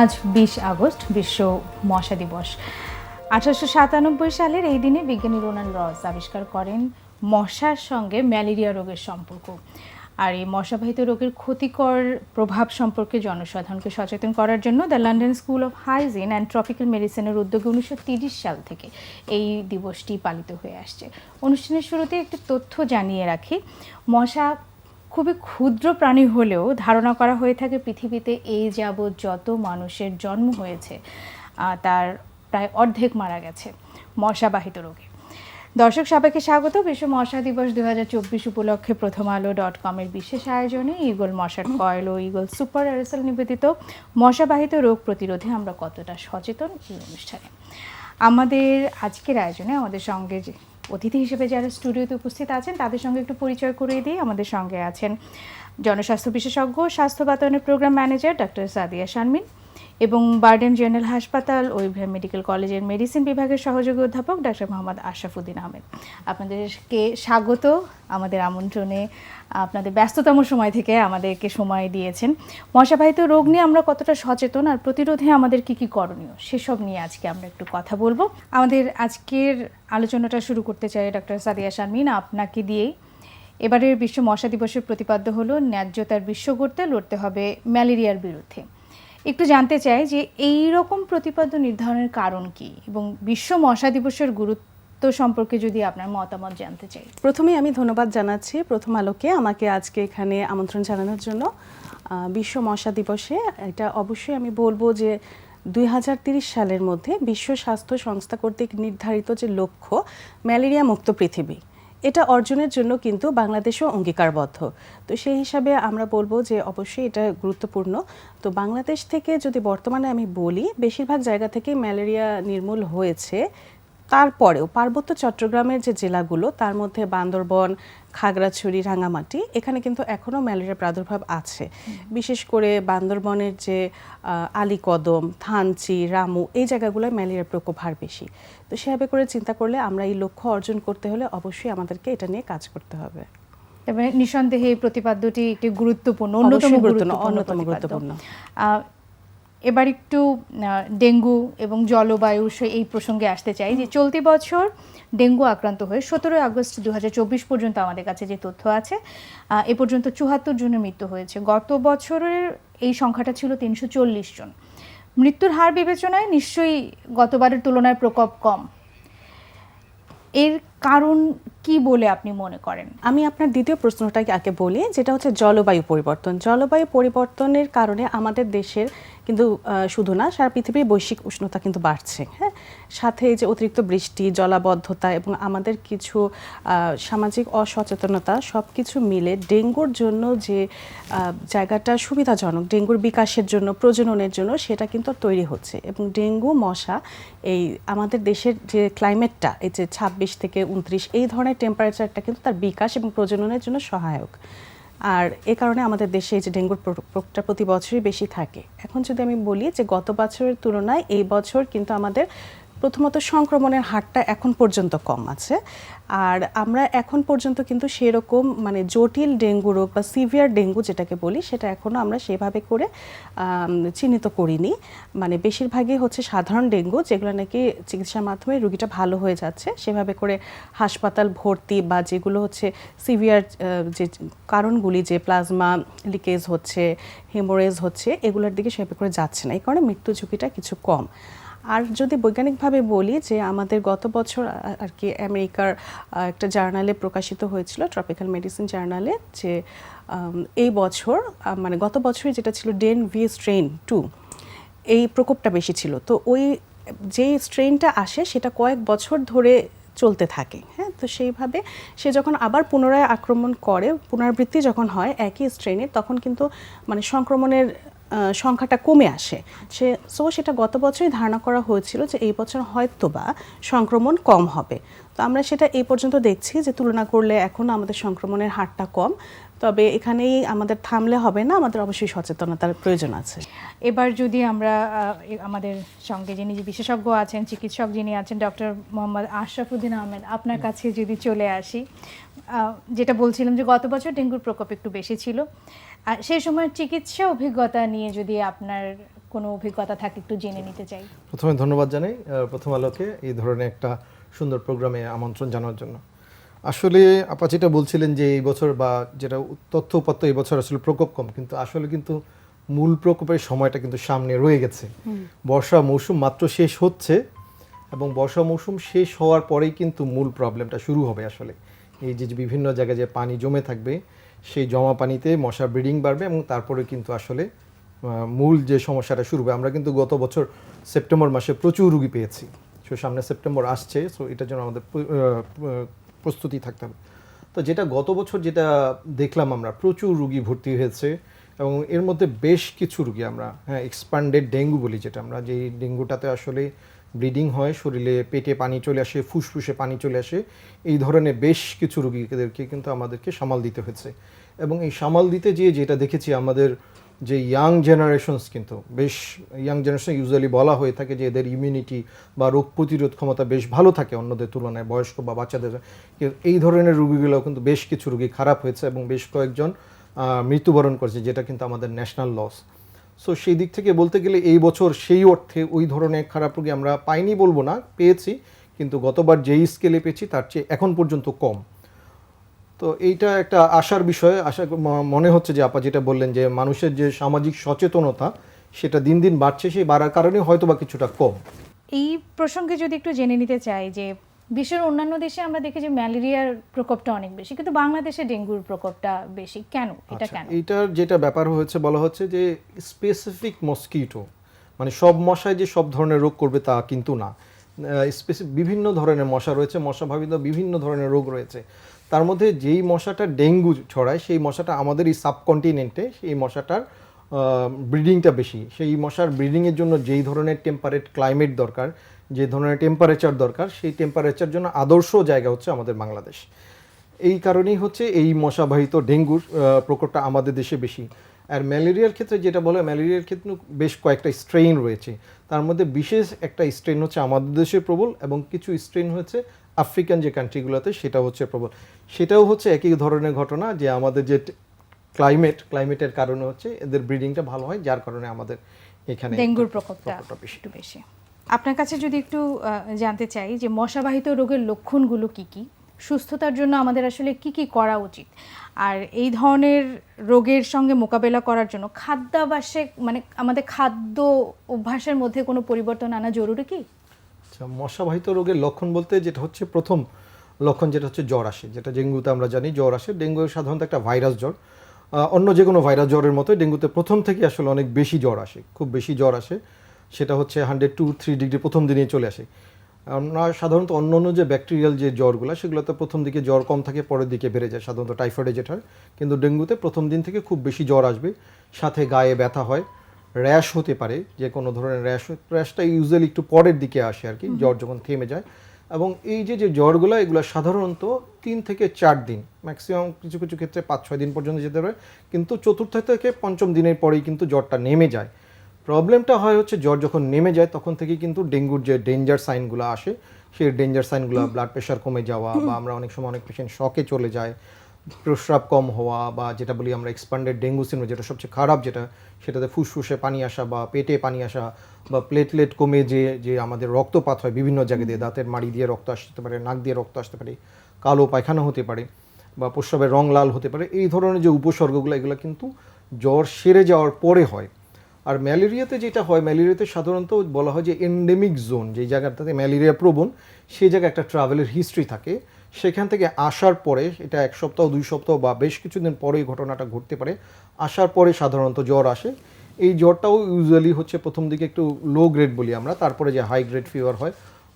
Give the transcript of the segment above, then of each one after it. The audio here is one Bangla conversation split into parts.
আজ বিশ আগস্ট, বিশ্ব মশা দিবস। আঠারোশো সাতানব্বই সালের এই দিনে বিজ্ঞানী রোনাল্ড রস আবিষ্কার করেন মশার সঙ্গে ম্যালেরিয়া রোগের সম্পর্ক। আর এই মশাবাহিত রোগের ক্ষতিকর প্রভাব সম্পর্কে জনসাধারণকে সচেতন করার জন্য the London school of hygiene and tropical মেডিসিনের উদ্যোগে উনিশশো তিরিশ সাল থেকে এই দিবসটি পালিত হয়ে আসছে। অনুষ্ঠানের শুরুতে একটি তথ্য জানিয়ে রাখি, মশা খুবই ক্ষুদ্র প্রাণী হলেও ধারণা করা হয়ে থাকে পৃথিবীতে এই যাবৎ যত মানুষের জন্ম হয়েছে তার প্রায় অর্ধেক মারা গেছে মশাবাহিত রোগে। দর্শক সবাইকে স্বাগত। বিশ্ব মশা দিবস দু চব্বিশ উপলক্ষে প্রথম আলো ডট কমের বিশেষ আয়োজনে ইগল মশার কয়েল ও ইগল সুপার অ্যারেসেল নিবেদিত মশাবাহিত রোগ প্রতিরোধে আমরা কতটা সচেতন এই অনুষ্ঠানে। আমাদের আজকের আয়োজনে আমাদের সঙ্গে অতিথি হিসেবে যারা স্টুডিওতে উপস্থিত আছেন, তাদের সঙ্গে একটু পরিচয় করিয়ে দিয়ে আমাদের সঙ্গে আছেন জনস্বাস্থ্য বিশেষজ্ঞ স্বাস্থ্য বাতায়নের program manager doctor Sadia Sharmin. এবং বার্ডেন জেনারেল হাসপাতাল ও মেডিকেল কলেজের মেডিসিন বিভাগের সহযোগী অধ্যাপক ডক্টর মোহাম্মদ আশরাফুদ্দিন আহমেদ। আপনাদেরকে স্বাগত। আমাদের আমন্ত্রণে আপনাদের ব্যস্ততম সময় থেকে আমাদেরকে সময় দিয়েছেন। মশাবাহিত রোগ নিয়ে আমরা কতটা সচেতন আর প্রতিরোধে আমাদের কি কি করণীয় সেসব নিয়ে আজকে আমরা একটু কথা বলব। আমাদের আজকের আলোচনাটা শুরু করতে চাই ডক্টর সাদিয়া শারমিন, আপনাকে দিয়েই। এবারের বিশ্ব মশা দিবসের প্রতিপাদ্য হলো, ন্যায্যতার বিশ্ব গড়তে লড়তে হবে ম্যালেরিয়ার বিরুদ্ধে। একটু জানতে চাই যে এই রকম প্রতিপাদ্য নির্ধারণের কারণ কি? এবং বিশ্ব মশা দিবসের গুরুত্ব তো সম্পর্কে যদি আপনার মতামত জানতে চাই। প্রথমেই আমি ধন্যবাদ জানাচ্ছি প্রথম আলোকে আমাকে আজকে এখানে আমন্ত্রণ জানানোর জন্য। বিশ্ব মশা দিবসে এটা অবশ্যই আমি বলব যে দুই সালের মধ্যে বিশ্ব স্বাস্থ্য সংস্থা কর্তৃক নির্ধারিত যে লক্ষ্য, ম্যালেরিয়া মুক্ত পৃথিবী। এটা অর্জনের জন্য কিন্তু বাংলাদেশও অঙ্গীকারবদ্ধ। তো সেই হিসাবে আমরা বলব যে অবশ্যই এটা গুরুত্বপূর্ণ। তো বাংলাদেশ থেকে যদি বর্তমানে আমি বলি, বেশিরভাগ জায়গা থেকে ম্যালেরিয়া নির্মূল হয়েছে। তারপরেও পার্বত্য চট্টগ্রামের যে জেলাগুলো, তার মধ্যে বান্দরবন খাগড়াছড়ি রাঙামাটি এখানে কিন্তু এখনও ম্যালেরিয়ার প্রাদুর্ভাব আছে। বিশেষ করে বান্দরবনের যে আলীকদম থানচি রামু এই জায়গাগুলোয় ম্যালেরিয়ার প্রকোপ হার বেশি। তো সেভাবে করে চিন্তা করলে আমরা এই লক্ষ্য অর্জন করতে হলে অবশ্যই আমাদেরকে এটা নিয়ে কাজ করতে হবে। নিঃসন্দেহে এই প্রতিপাদ্যটি একটি গুরুত্বপূর্ণ অন্যতম গুরুত্বপূর্ণ অন্যতম গুরুত্বপূর্ণ। এবার একটু ডেঙ্গু এবং জলবায়ু সে- এই প্রসঙ্গে আসতে চাই যে চলতি বছর ডেঙ্গু আক্রান্ত হয়ে সতেরোই আগস্ট দু হাজার চব্বিশ পর্যন্ত আমাদের কাছে যে তথ্য আছে এ পর্যন্ত চুয়াত্তর জনের মৃত্যু হয়েছে। গত বছরের এই সংখ্যাটা ছিল তিনশো চল্লিশ জন। মৃত্যুর হার বিবেচনায় নিশ্চয়ই গতবারের তুলনায় প্রকোপ কম। এর কারণ কি বলে আপনি মনে করেন? আমি আপনার দ্বিতীয় প্রশ্নটাকে আগে বলি, যেটা হচ্ছে জলবায়ু পরিবর্তন। জলবায়ু পরিবর্তনের কারণে আমাদের দেশের কিন্তু শুধু না, সারা পৃথিবীর বৈশ্বিক উষ্ণতা কিন্তু বাড়ছে হ্যাঁ? সাথে যে অতিরিক্ত বৃষ্টি, জলাবদ্ধতা এবং আমাদের কিছু সামাজিক অসচেতনতা সব কিছু মিলে ডেঙ্গুর জন্য যে জায়গাটা সুবিধাজনক, ডেঙ্গুর বিকাশের জন্য, প্রজননের জন্য, সেটা কিন্তু তৈরি হচ্ছে। এবং ডেঙ্গু, মশা, এই আমাদের দেশের যে ক্লাইমেটটা, এই যে ছাব্বিশ থেকে উনত্রিশ, এই ধরনের টেম্পারেচারটা কিন্তু তার বিকাশ এবং প্রজননের জন্য সহায়ক। আর এ কারণে আমাদের দেশে এই যে ডেঙ্গুর প্র- প্রকোপটা প্রতি বছরই বেশি থাকে। এখন যদি আমি বলি যে গত বছরের তুলনায় এই বছর কিন্তু আমাদের প্রথমত সংক্রমণের হারটা এখন পর্যন্ত কম আছে। আর আমরা এখন পর্যন্ত কিন্তু সেরকম মানে জটিল ডেঙ্গু রোগ বা সিভিয়ার ডেঙ্গু যেটাকে বলি, সেটা এখনও আমরা সেভাবে করে চিহ্নিত করিনি। মানে বেশিরভাগই হচ্ছে সাধারণ ডেঙ্গু, যেগুলো নাকি চিকিৎসার মাধ্যমে রুগীটা ভালো হয়ে যাচ্ছে। সেভাবে করে হাসপাতাল ভর্তি বা যেগুলো হচ্ছে সিভিয়ার যে কারণগুলি যে প্লাজমা লিকেজ হচ্ছে, হেমোরেজ হচ্ছে, এগুলোর দিকে সেভাবে করে যাচ্ছে না। এই কারণে মৃত্যু ঝুঁকিটা কিছু কম। আর যদি বৈজ্ঞানিকভাবে বলি যে আমাদের গত বছর আর কি আমেরিকার একটা জার্নালে প্রকাশিত হয়েছিল ট্রপিক্যাল মেডিসিন জার্নালে যে এই বছর মানে গত বছরে যেটা ছিল ডেন ভি স্ট্রেন টু, এই প্রকোপটা বেশি ছিল। তো ওই যে স্ট্রেনটা আসে সেটা কয়েক বছর ধরে চলতে থাকে হ্যাঁ? তো সেইভাবে সে যখন আবার পুনরায় আক্রমণ করে, পুনরাবৃত্তি যখন হয় একই স্ট্রেনে তখন কিন্তু মানে সংক্রমণের সংখ্যাটা কমে আসে। সে সো সেটা গত বছরই ধারণা করা হয়েছিল যে এই বছর হয়তো বা সংক্রমণ কম হবে। তো আমরা সেটা এই পর্যন্ত দেখছি যে তুলনা করলে এখনও আমাদের সংক্রমণের হারটা কম। তবে এখানেই আমাদের থামলে হবে না আমাদের অবশ্যই সচেতনতার প্রয়োজন আছে। এবার যদি আমরা আমাদের সঙ্গে যিনি যে বিশেষজ্ঞ আছেন চিকিৎসক যিনি আছেন ডক্টর মোহাম্মদ আশরাফুদ্দিন আহমেদ আপনার কাছে যদি চলে আসি যেটা বলছিলাম যে গত বছর ডেঙ্গুর প্রকোপ একটু বেশি ছিল। আর সেই সময় চিকিৎসা অভিজ্ঞতা নিয়ে যদি আপনার কোনো অভিজ্ঞতা থাকে একটু জেনে নিতে চাই। প্রথমে ধন্যবাদ জানাই প্রথম আলোকে এই ধরনের একটা সুন্দর প্রোগ্রামে আমন্ত্রণ জানার জন্য। আসলে আপা যেটা বলছিলেন যে এই বছর বা যেটা তথ্য উপাত্ত এই বছর আসলে প্রকোপ কম কিন্তু আসলে কিন্তু মূল প্রকোপের সময়টা কিন্তু সামনে রয়ে গেছে। বর্ষা মৌসুম মাত্র শেষ হচ্ছে এবং বর্ষা মৌসুম শেষ হওয়ার পরেই কিন্তু মূল প্রবলেমটা শুরু হবে আসলে। এই যে যে বিভিন্ন জায়গায় যে পানি জমে থাকবে সেই জমা পানিতে মশা ব্রিডিং বাড়বে এবং তারপরে কিন্তু আসলে মূল যে সমস্যাটা শুরু হবে। আমরা কিন্তু গত বছর সেপ্টেম্বর মাসে প্রচুর রুগী পেয়েছি। সো, সামনে সেপ্টেম্বর আসছে, সো এটার জন্য আমাদের প্রস্তুতি থাকতে হবে। তো যেটা গত বছর যেটা দেখলাম আমরা, প্রচুর রুগী ভর্তি হয়েছে এবং এর মধ্যে বেশ কিছু রুগী আমরা হ্যাঁ এক্সপান্ডেড ডেঙ্গু বলি যেটা আমরা যে ডেঙ্গুটাতে আসলে ব্লিডিং হয়, শরীরে পেটে পানি চলে আসে, ফুসফুসে পানি চলে আসে। এই ধরনের বেশ কিছু রুগীদেরকে কিন্তু আমাদেরকে সামাল দিতে হয়েছে। এবং এই সামাল দিতে যেয়ে যেটা দেখেছি, আমাদের যে ইয়াং জেনারেশনস কিন্তু, বেশ ইয়াং জেনারেশন ইউজুয়ালি বলা হয়ে থাকে যে এদের ইমিউনিটি বা রোগ প্রতিরোধ ক্ষমতা বেশ ভালো থাকে অন্যদের তুলনায়, বয়স্ক বা বাচ্চাদের। এই ধরনের রুগীগুলো কিন্তু বেশ কিছু রুগী খারাপ হয়েছে এবং বেশ কয়েকজন মৃত্যুবরণ করেছে, যেটা কিন্তু আমাদের ন্যাশনাল লস সো সেই দিক থেকে বলতে গেলে এই বছর সেই অর্থে ওই ধরনের খারাপ রোগী আমরা পাইনি বলব না, পেয়েছি, কিন্তু গতবার যেই স্কেলে পেয়েছি তার চেয়ে এখন পর্যন্ত কম। তো এইটা একটা আশার বিষয়, আশা মনে হচ্ছে যে আপা যেটা বললেন যে মানুষের যে সামাজিক সচেতনতা সেটা দিন দিন বাড়ছে, সেই বাড়ার কারণে হয়তো বা কিছুটা কম। এই প্রসঙ্গে যদি একটু জেনে নিতে চাই যে বিশ্বের অন্যান্য দেশে আমরা দেখি যে ম্যালেরিয়ার প্রকোপটা অনেক বেশি কিন্তু বাংলাদেশে ডেঙ্গুর প্রকোপটা বেশি। কেন? এটা আচ্ছা, কেন? এটার যেটা ব্যাপার হয়েছে বলা হচ্ছে যে স্পেসিফিক মস্কিটো মানে সব মশায় যে সব ধরনের রোগ করবে তা কিন্তু না। বিভিন্ন ধরনের মশা রয়েছে মশা ভাবিত বিভিন্ন ধরনের রোগ রয়েছে। তার মধ্যে যেই মশাটা ডেঙ্গু ছড়ায় সেই মশাটা আমাদের এই সাবকন্টিনেন্টে সেই মশাটার ব্রিডিংটা বেশি। সেই মশার ব্রিডিংয়ের জন্য যেই ধরনের টেম্পারেট ক্লাইমেট দরকার যে ধরনের টেম্পারেচার দরকার সেই টেম্পারেচার জন্য আদর্শ জায়গা হচ্ছে আমাদের বাংলাদেশ। এই কারণেই হচ্ছে এই মশাবাহিত ডেঙ্গুর প্রকোপটা আমাদের দেশে বেশি। আর ম্যালেরিয়ার ক্ষেত্রে যেটা বলে ম্যালেরিয়ার ক্ষেত্রে বেশ কয়েকটা স্ট্রেইন রয়েছে। তার মধ্যে বিশেষ একটা স্ট্রেন হচ্ছে আমাদের দেশে প্রবল এবং কিছু স্ট্রেন হচ্ছে আফ্রিকান যে কান্ট্রিগুলোতে সেটা হচ্ছে প্রবল। সেটাও হচ্ছে একই ধরনের ঘটনা যে আমাদের যে ক্লাইমেট ক্লাইমেটের কারণে হচ্ছে এদের ব্রিডিংটা ভালো হয় যার কারণে আমাদের এখানে ডেঙ্গুর প্রকোপটা বেশি। আপনার কাছে যদি একটু জানতে চাই যে মশাবাহিত রোগের লক্ষণগুলো কি কি? সুস্থতার জন্য আমাদের আসলে কি কি করা উচিত? আর এই ধরনের রোগের সঙ্গে মোকাবেলা করার জন্য খাদ্যাভাসে মানে আমাদের খাদ্য অভ্যাসের মধ্যে কোনো পরিবর্তন আনা জরুরি কি? আচ্ছা মশাবাহিত রোগের লক্ষণ বলতে যেটা হচ্ছে প্রথম লক্ষণ যেটা হচ্ছে জ্বর আসে। যেটা ডেঙ্গুতে আমরা জানি জ্বর আসে। ডেঙ্গু সাধারণত একটা ভাইরাস জ্বর। অন্য যে কোনো ভাইরাস জ্বরের মতো ডেঙ্গুতে প্রথম থেকে আসলে অনেক বেশি জ্বর আসে। খুব বেশি জ্বর আসে। সেটা হচ্ছে হান্ড্রেড টু থ্রি ডিগ্রি প্রথম দিনেই চলে আসে। আমরা সাধারণত অন্য অন্য যে ব্যাকটেরিয়াল যে জ্বরগুলো সেগুলোতে প্রথম দিকে জ্বর কম থাকে পরের দিকে বেড়ে যায় সাধারণত টাইফয়েডে যেটা হয়। কিন্তু ডেঙ্গুতে প্রথম দিন থেকে খুব বেশি জ্বর আসবে সাথে গায়ে ব্যথা হয় র্যাশ হতে পারে যে কোনো ধরনের র্যাশ র্যাশটা ইউজুয়ালি একটু পরের দিকে আসে আর কি জ্বর যখন থেমে যায়। এবং এই যে যে জ্বরগুলো এগুলো সাধারণত তিন থেকে চার দিন ম্যাক্সিমাম কিছু কিছু ক্ষেত্রে পাঁচ ছয় দিন পর্যন্ত যেতে পারে। কিন্তু চতুর্থ থেকে পঞ্চম দিনের পরেই কিন্তু জ্বরটা নেমে যায়। প্রবলেমটা হয় হচ্ছে জ্বর যখন নেমে যায় তখন থেকে কিন্তু ডেঙ্গুর যে ডেঞ্জার সাইনগুলো আসে সেই ডেঞ্জার সাইনগুলো ব্লাড প্রেশার কমে যাওয়া বা আমরা অনেক সময় অনেক পেশেন্ট শকে চলে যায় প্রস্রাব কম হওয়া বা যেটা বলি আমরা এক্সপান্ডেড ডেঙ্গু সিনড্রোম যেটা সবচেয়ে খারাপ যেটা সেটাতে ফুসফুসে পানি আসা বা পেটে পানি আসা বা প্লেটলেট কমে যে যে আমাদের রক্তপাত হয় বিভিন্ন জায়গা দিয়ে দাঁতের মাড়ি দিয়ে রক্ত আসতে পারে নাক দিয়ে রক্ত আসতে পারে কালো পায়খানা হতে পারে বা প্রস্রাবের রং লাল হতে পারে এই ধরনের যে উপসর্গগুলো এগুলো কিন্তু জ্বর সেরে যাওয়ার পরে হয়। আর ম্যালেরিয়াতে যেটা হয়, ম্যালেরিয়াতে সাধারণত বলা হয় যে এন্ডেমিক জোন যে জায়গাটাতে ম্যালেরিয়া প্রবণ, সেই জায়গায় একটা ট্রাভেলের হিস্ট্রি থাকে। সেখান থেকে আসার পরে, এটা এক সপ্তাহ, দুই সপ্তাহ বা বেশ কিছুদিন পরে এই ঘটনাটা ঘটতে পারে। আসার পরে সাধারণত জ্বর আসে। এই জ্বরটাও ইউজুয়ালি হচ্ছে প্রথম দিকে একটু লো গ্রেড বলি আমরা, তারপরে যে হাই গ্রেড ফিভার হয়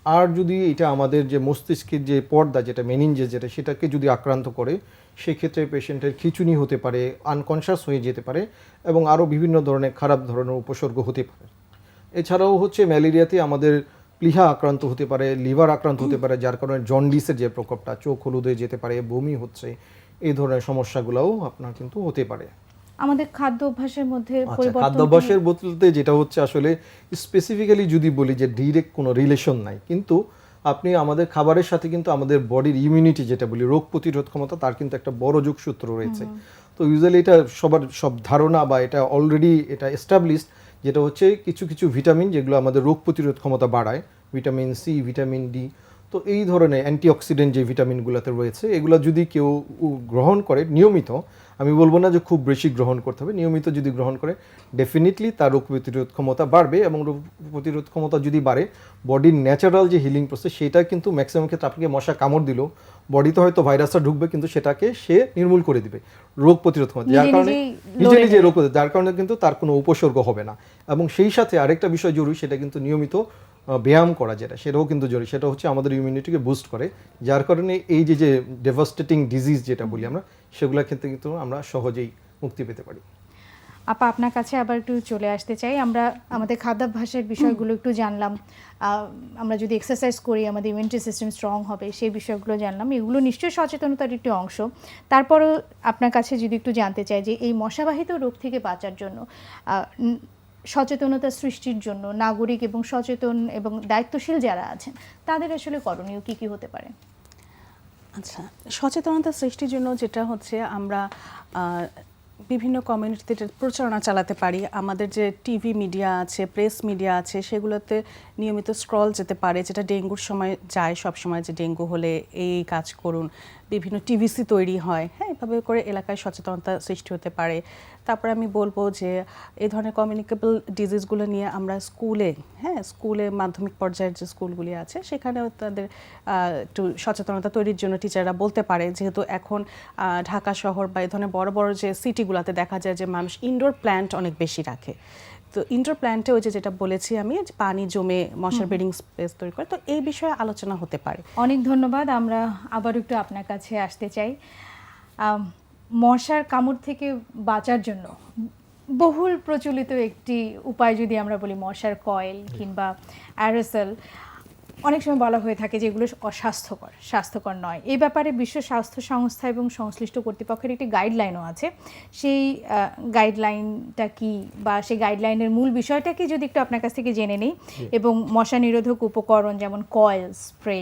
আর যদি এটা আমাদের যে মস্তিষ্কের যে পর্দা, যেটা মেনিনজেস যেটা সেটাকে যদি আক্রান্ত করে, সেক্ষেত্রে পেশেন্টের খিচুনি হতে পারে আনকনশাস হয়ে যেতে পারে এবং আরও বিভিন্ন ধরনের খারাপ ধরনের উপসর্গ হতে পারে। এছাড়াও হচ্ছে ম্যালেরিয়াতে আমাদের প্লিহা আক্রান্ত হতে পারে, লিভার আক্রান্ত হতে পারে, যার কারণে জন্ডিসের যে প্রকোপটা, চোখ হলুদ হয়ে যেতে পারে, বমি হচ্ছে, এই ধরনের সমস্যাগুলোও আপনার কিন্তু হতে পারে। আমাদের খাদ্য অভ্যাসের মধ্যে আচ্ছা পরিবর্তন খাদ্যাভ্যাসের বলতে যেটা হচ্ছে আসলে স্পেসিফিক্যালি যদি বলি যে ডিরেক্ট কোনো রিলেশন নাই কিন্তু আপনি আমাদের খাবারের সাথে কিন্তু আমাদের বডির ইমিউনিটি যেটা বলি রোগ প্রতিরোধ ক্ষমতা তার কিন্তু একটা বড় যোগসূত্র রয়েছে। তো ইউজুয়ালি এটা সবার সব ধারণা বা এটা অলরেডি এটা এস্টাবলিশড যেটা হচ্ছে কিছু কিছু ভিটামিন যেগুলো আমাদের রোগ প্রতিরোধ ক্ষমতা বাড়ায় ভিটামিন সি ভিটামিন ডি তো এই ধরনের অ্যান্টিঅক্সিডেন্ট যে ভিটামিনগুলোতে রয়েছে এগুলো যদি কেউ গ্রহণ করে নিয়মিত আমি বলব না যে খুব বেশি গ্রহণ করতে হবে নিয়মিত যদি গ্রহণ করে ডেফিনেটলি তার রোগ প্রতিরোধ ক্ষমতা বাড়বে এবং রোগ প্রতিরোধ ক্ষমতা যদি বাড়ে বডির ন্যাচারাল যে হিলিং প্রসেস সেটা কিন্তু ম্যাক্সিমাম ক্ষেত্রে আপনাকে মশা কামড় দিল বডিতে হয়তো ভাইরাসটা ঢুকবে কিন্তু সেটাকে সে নির্মূল করে দিবে রোগ প্রতিরোধ ক্ষমতা যার কারণে নিজে নিজে রোগ যার কারণে কিন্তু তার কোনো উপসর্গ হবে না এবং সেই সাথে আরেকটা বিষয় জরুরি সেটা কিন্তু নিয়মিত ব্যায়াম করা যেটা, সেটাও কিন্তু জরুরি। সেটা হচ্ছে আমাদের ইমিউনিটিকে বুস্ট করে। যার কারণে এই যে যে ডেভাস্টেটিং ডিজিজ যেটা বলি আমরা, সেগুলোর ক্ষেত্রে কিন্তু আমরা সহজেই মুক্তি পেতে পারি। আপা, আপনার কাছে আবার একটু চলে আসতে চাই। আমরা আমাদের খাদ্যাভ্যাসের বিষয়গুলো একটু জানলাম। আমরা যদি এক্সারসাইজ করি, আমাদের ইমিউনিটি সিস্টেম স্ট্রং হবে, সেই বিষয়গুলো জানলাম। এগুলো নিশ্চয়ই সচেতনতার একটি অংশ। তারপরও আপনার কাছে যদি একটু জানতে চাই যে, এই মশাবাহিত রোগ থেকে বাঁচার জন্য সচেতনতা সৃষ্টির জন্য নাগরিক এবং সচেতন এবং দায়িত্বশীল যারা আছেন, তাদের আসলে করণীয় কি কি হতে পারে? আচ্ছা সচেতনতা সৃষ্টির জন্য যেটা হচ্ছে আমরা বিভিন্ন কমিউনিটিতে প্রচারণা চালাতে পারি। আমাদের যে টিভি মিডিয়া আছে প্রেস মিডিয়া আছে, সেগুলোতে নিয়মিত স্ক্রল যেতে পারে, যেটা ডেঙ্গুর সময় যায় সব সময় যে ডেঙ্গু হলে এই কাজ করুন। বিভিন্ন টিভিসি তৈরি হয়। হ্যাঁ এভাবে করে এলাকায় সচেতনতা সৃষ্টি হতে পারে। তারপরে আমি বলব যে এই ধরনের কমিউনিকেবল ডিজিজগুলো নিয়ে আমরা স্কুলে হ্যাঁ স্কুলে মাধ্যমিক পর্যায়ের যে স্কুলগুলি আছে, সেখানেও তাদের একটু সচেতনতা তৈরির জন্য টিচাররা বলতে পারে। যেহেতু এখন ঢাকা শহর বা এই ধরনের বড় বড় যে সিটিগুলোতে দেখা যায় যে মানুষ ইনডোর প্ল্যান্ট অনেক বেশি রাখে। তো ইনডোর প্ল্যান্টে ওই যে যেটা বলেছি আমি পানি জমে মশার বেডিং স্পেস তৈরি করে তো এই বিষয়ে আলোচনা হতে পারে। অনেক ধন্যবাদ আমরা আবার একটু আপনার কাছে আসতে চাই। মশার কামড় থেকে বাঁচার জন্য বহুল প্রচলিত একটি উপায় যদি আমরা বলি মশার কয়েল কিংবা অ্যারোসেল অনেক সময় বলা হয়ে থাকে যে এগুলো অস্বাস্থ্যকর স্বাস্থ্যকর নয়। এই ব্যাপারে বিশ্ব স্বাস্থ্য সংস্থা এবং সংশ্লিষ্ট কর্তৃপক্ষের একটি গাইডলাইনও আছে। সেই গাইডলাইনটা কি বা সেই গাইডলাইনের মূল বিষয়টা কি যদি একটু আপনার কাছ থেকে জেনে নেই এবং মশা নিরোধক উপকরণ যেমন কয়েল স্প্রে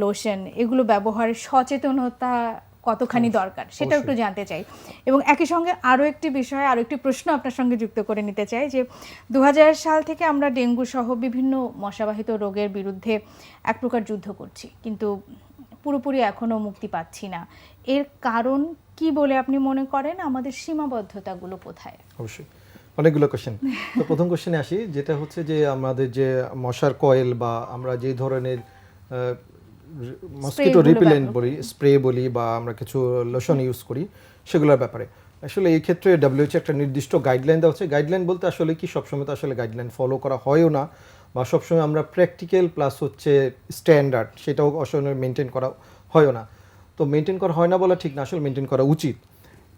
লোশন এগুলো ব্যবহারের সচেতনতা কতখানি দরকার সেটা একটু জানতে চাই। এবং একই সঙ্গে আরও একটি বিষয় আরও একটি প্রশ্ন আপনার সঙ্গে যুক্ত করে নিতে চাই যে দু সাল থেকে আমরা ডেঙ্গু সহ বিভিন্ন মশাবাহিত রোগের বিরুদ্ধে এক প্রকার যুদ্ধ করছি। কিন্তু পুরোপুরি এখনও মুক্তি পাচ্ছি না। এর কারণ কি বলে আপনি মনে করেন? আমাদের সীমাবদ্ধতাগুলো কোথায়? অবশ্যই। অনেকগুলো কোশ্চেন তো প্রথম কোশ্চেনে আসি যেটা হচ্ছে যে আমাদের যে মশার কয়েল বা আমরা যে ধরনের মসকিটো রিপিলেন্ট বলি স্প্রে বলি বা আমরা কিছু লোশন ইউজ করি সেগুলোর ব্যাপারে। আসলে এই ক্ষেত্রে ডাব্লিউএইচ একটা নির্দিষ্ট গাইডলাইন দেওয়া হচ্ছে গাইডলাইন বলতে আসলে কি? সবসময় তো আসলে গাইডলাইন ফলো করা হয়ও না বা সবসময় আমরা প্র্যাকটিক্যাল প্লাস হচ্ছে স্ট্যান্ডার্ড সেটাও আসলে মেনটেন করা হয়ও না। তো মেনটেন করা হয় না বলা ঠিক না আসলে মেনটেন করা উচিত।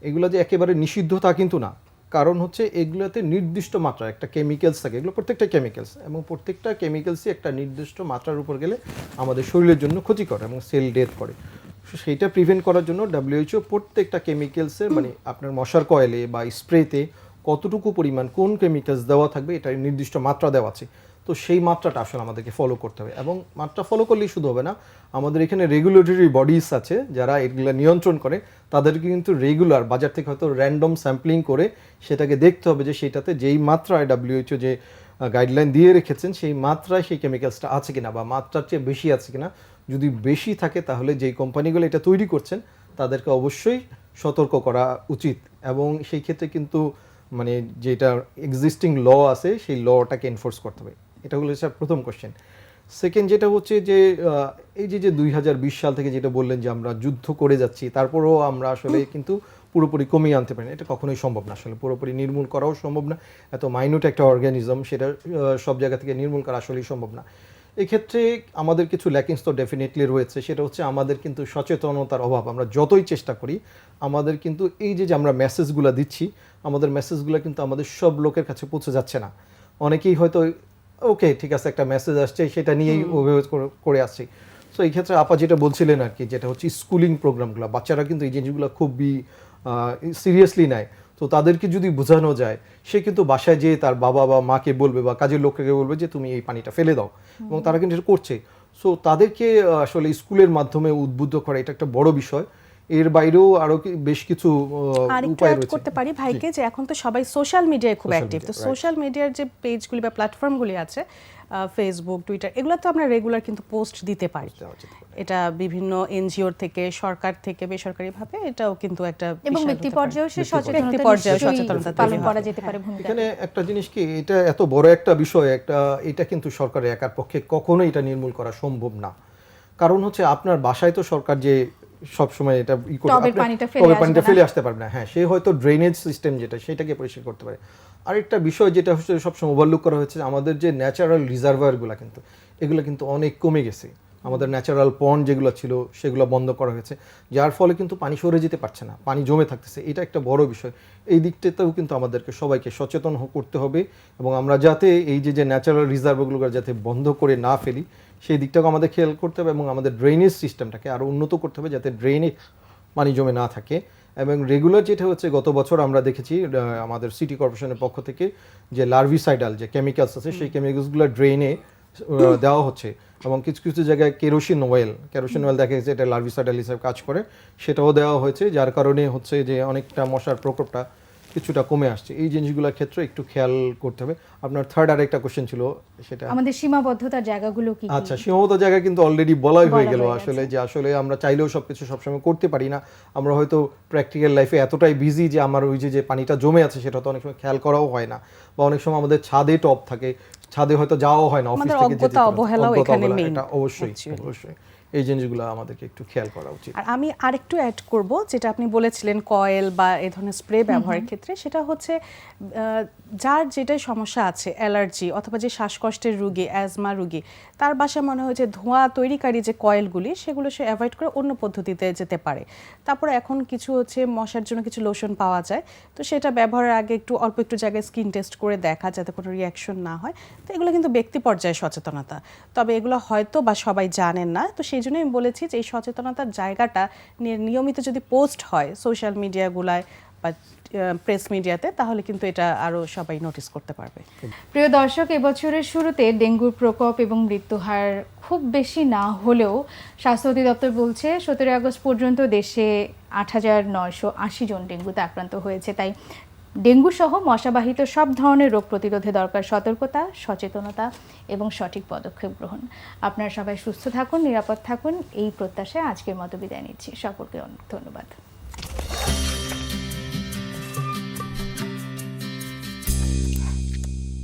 এগুলো যে একেবারে নিষিদ্ধ তা কিন্তু না। কারণ হচ্ছে এগুলোতে নির্দিষ্ট মাত্রা, একটা কেমিক্যালস থাকে, এগুলো প্রত্যেকটা কেমিক্যালস এবং প্রত্যেকটা কেমিক্যালসই একটা নির্দিষ্ট মাত্রার উপর গেলে আমাদের শরীরের জন্য ক্ষতি করে এবং সেল ডেথ করে। সেইটা প্রিভেন্ট করার জন্য ডাব্লিউএইচও প্রত্যেকটা কেমিক্যালসের মানে আপনার মশার কয়েলে বা স্প্রেতে কতটুকু পরিমাণ কোন কেমিক্যালস দেওয়া থাকবে এটা নির্দিষ্ট মাত্রা দেওয়া আছে। তো সেই মাত্রাটা আসলে আমাদেরকে ফলো করতে হবে। এবং মাত্রা ফলো করলেই শুধু হবে না, আমাদের এখানে রেগুলেটরি বডিস আছে যারা এগুলো নিয়ন্ত্রণ করে, তাদেরকে কিন্তু রেগুলার বাজার থেকে হয়তো র্যান্ডম স্যাম্পলিং করে সেটাকে দেখতে হবে যে সেটাতে যেই মাত্রায় ডাব্লিউএইচও যে গাইডলাইন দিয়ে রেখেছেন, সেই মাত্রায় সেই কেমিক্যালসটা আছে কিনা বা মাত্রার চেয়ে বেশি আছে কিনা। যদি বেশি থাকে তাহলে যেই কোম্পানিগুলো এটা তৈরি করছেন, তাদেরকে অবশ্যই সতর্ক করা উচিত। এবং সেই ক্ষেত্রে কিন্তু মানে যেটা এক্সিস্টিং ল আছে, সেই লটাকে এনফোর্স করতে হবে। এটা হলো হচ্ছে প্রথম কোশ্চেন সেকেন্ড যেটা হচ্ছে যে এই যে যে দুই হাজার বিশ সাল থেকে যেটা বললেন যে আমরা যুদ্ধ করে যাচ্ছি তারপরেও আমরা আসলে কিন্তু পুরোপুরি কমিয়ে আনতে পারি না। এটা কখনোই সম্ভব না আসলে। পুরোপুরি নির্মূল করাও সম্ভব না। এত মাইনুট একটা অর্গানিজম সেটা সব জায়গা থেকে নির্মূল করা আসলেই সম্ভব না। এক্ষেত্রে আমাদের কিছু ল্যাকিংস তো ডেফিনেটলি রয়েছে। সেটা হচ্ছে আমাদের কিন্তু সচেতনতার অভাব। আমরা যতই চেষ্টা করি আমাদের কিন্তু এই যে যে আমরা মেসেজগুলো দিচ্ছি আমাদের মেসেজগুলো কিন্তু আমাদের সব লোকের কাছে পৌঁছে যাচ্ছে না। অনেকেই হয়তো ওকে ঠিক আছে একটা মেসেজ আসছে সেটা নিয়েই অভিযোগ করে আসছি। সো এই ক্ষেত্রে আপা যেটা বলছিলেন আর কি যেটা হচ্ছে স্কুলিং প্রোগ্রামগুলো বাচ্চারা কিন্তু এই জিনিসগুলো খুবই সিরিয়াসলি নেয়। তো তাদেরকে যদি বোঝানো যায় সে কিন্তু বাসায় যেয়ে তার বাবা বা মাকে বলবে বা কাজের লোককে বলবে যে তুমি এই পানিটা ফেলে দাও। এবং তারা কিন্তু এটা করছে। সো তাদেরকে আসলে স্কুলের মাধ্যমে উদ্বুদ্ধ করা এটা একটা বড় বিষয়। এর বাইরেও আরও কি- বেশ কিছু উপায় রয়েছে। করতে পারি ভাইকে যে এখন তো সবাই সোশ্যাল মিডিয়ায় খুব অ্যাক্টিভ তো সোশ্যাল মিডিয়ার যে পেজগুলি বা প্ল্যাটফর্মগুলি আছে ফেসবুক টুইটার এগুলো তো আমরা রেগুলার কিন্তু পোস্ট দিতে পারি। এটা বিভিন্ন এনজিওর থেকে সরকার থেকে বেসরকারিভাবে এটাও কিন্তু একটা এবং ব্যক্তি পর্যায়েও সে সচেতনতা নিশ্চয়ই সচেতনতা পালন করা যেতে পারে ভূমিকা। এখানে একটা জিনিস কি এটা এত বড় একটা বিষয় একটা এটা কিন্তু সরকারের একার পক্ষে কখনোই এটা নির্মূল করা সম্ভব না। কারণ হচ্ছে আপনার বাসায় তো সরকার যে সব সময় এটা ই করবে টবের পানিটা ফেলে আসতে পারবে না। হ্যাঁ সে হয়তো ড্রেনেজ সিস্টেম যেটা সেটাকে পরিষ্কার করতে পারে। আরেকটা বিষয় যেটা হচ্ছে সবসময় ওভারলুক করা হচ্ছে আমাদের যে ন্যাচারাল রিজার্ভারগুলো কিন্তু এগুলো কিন্তু অনেক কমে গেছে। আমাদের ন্যাচারাল পন্ড যেগুলো ছিল সেগুলো বন্ধ করা হয়েছে। যার ফলে কিন্তু পানি সরে যেতে পারছে না পানি জমে থাকতেছে। এটা একটা বড় বিষয়। এই দিকটাতেও কিন্তু আমাদেরকে সবাইকে সচেতন করতে হবে এবং আমরা যাতে এই যে যে ন্যাচারাল রিজার্ভগুলো যাতে বন্ধ করে না ফেলি সেই দিকটাকে আমাদের খেয়াল করতে হবে এবং আমাদের ড্রেনেজ সিস্টেমটাকে আরও উন্নত করতে হবে যাতে ড্রেনে পানি জমে না থাকে। এবং রেগুলার যেটা হচ্ছে গত বছর আমরা দেখেছি আমাদের সিটি কর্পোরেশনের পক্ষ থেকে যে লার্ভিসাইডাল যে কেমিক্যালস আছে সেই কেমিক্যালসগুলো ড্রেনে দেওয়া হচ্ছে। এবং কিছু কিছু জায়গায় কেরোসিন অয়েল কেরোসিন অয়েল দেখা গেছে এটা লার্ভিসাইডাল হিসেবে কাজ করে। সেটাও দেওয়া হয়েছে যার কারণে হচ্ছে যে অনেকটা মশার প্রকোপটা কিছুটা কমে আসছে। এই জিনিসগুলোর ক্ষেত্রে একটু খেয়াল করতে হবে। আপনার থার্ড আরেকটা কোশ্চেন ছিল সেটা আমাদের সীমাবদ্ধতার জায়গাগুলো কি? আচ্ছা সীমাবদ্ধ জায়গা কিন্তু অলরেডি বলাই হয়ে গেল আসলে যে আসলে আমরা চাইলেও সবকিছু সবসময় করতে পারি না। আমরা হয়তো প্র্যাকটিক্যাল লাইফে এতটাই বিজি যে আমার ওই যে যে পানিটা জমে আছে সেটা তো অনেক সময় খেয়াল করাও হয় না। বা অনেক সময় আমাদের ছাদে টপ থাকে। ছাদে হয়তো যাওয়াও হয় না অফিস থেকে যেতে অজ্ঞতা, অবহেলাও এখানে অবহেলা, এটা অবশ্যই অবশ্যই। এই জিনিসগুলো আমাদেরকে একটু খেয়াল করা উচিত। আর আমি আরেকটু অ্যাড করব যেটা আপনি বলেছিলেন কয়েল বা এই ধরনের স্প্রে ব্যবহারের ক্ষেত্রে সেটা হচ্ছে যার যেটাই সমস্যা আছে অ্যালার্জি অথবা যে শ্বাসকষ্টের রুগী অ্যাজমা রুগী তার বাসায় মনে হয় যে ধোঁয়া তৈরিকারী যে কয়েলগুলি সেগুলো সে অ্যাভয়েড করে অন্য পদ্ধতিতে যেতে পারে। তারপরে এখন কিছু হচ্ছে মশার জন্য কিছু লোশন পাওয়া যায় তো সেটা ব্যবহারের আগে একটু অল্প একটু জায়গায় স্কিন টেস্ট করে দেখা যাতে কোনো রিয়াকশন না হয়। তো এগুলো কিন্তু ব্যক্তি পর্যায়ে সচেতনতা। তবে এগুলো হয়তো বা সবাই জানেন না তো সেই জন্য আমি বলেছি যে এই সচেতনতার জায়গাটা নিয়মিত যদি পোস্ট হয় সোশ্যাল মিডিয়াগুলায় বা প্রেস মিডিয়াতে, তাহলে কিন্তু এটা আরও সবাই নোটিস করতে পারবে। প্রিয় দর্শক এবছরের শুরুতে ডেঙ্গুর প্রকোপ এবং মৃত্যু হার খুব বেশি না হলেও স্বাস্থ্য অধিদপ্তর বলছে, সতেরোই আগস্ট পর্যন্ত দেশে আট হাজার নয়শো আশি জন ডেঙ্গুতে আক্রান্ত হয়েছে। তাই ডেঙ্গু সহ মশাবাহিত সব ধরনের রোগ প্রতিরোধে দরকার সতর্কতা, সচেতনতা এবং সঠিক পদক্ষেপ গ্রহণ। আপনারা সবাই সুস্থ থাকুন, নিরাপদ থাকুন। এই প্রত্যাশায় আজকের মতো বিদায় নিচ্ছি। সকলকে অনেক ধন্যবাদ।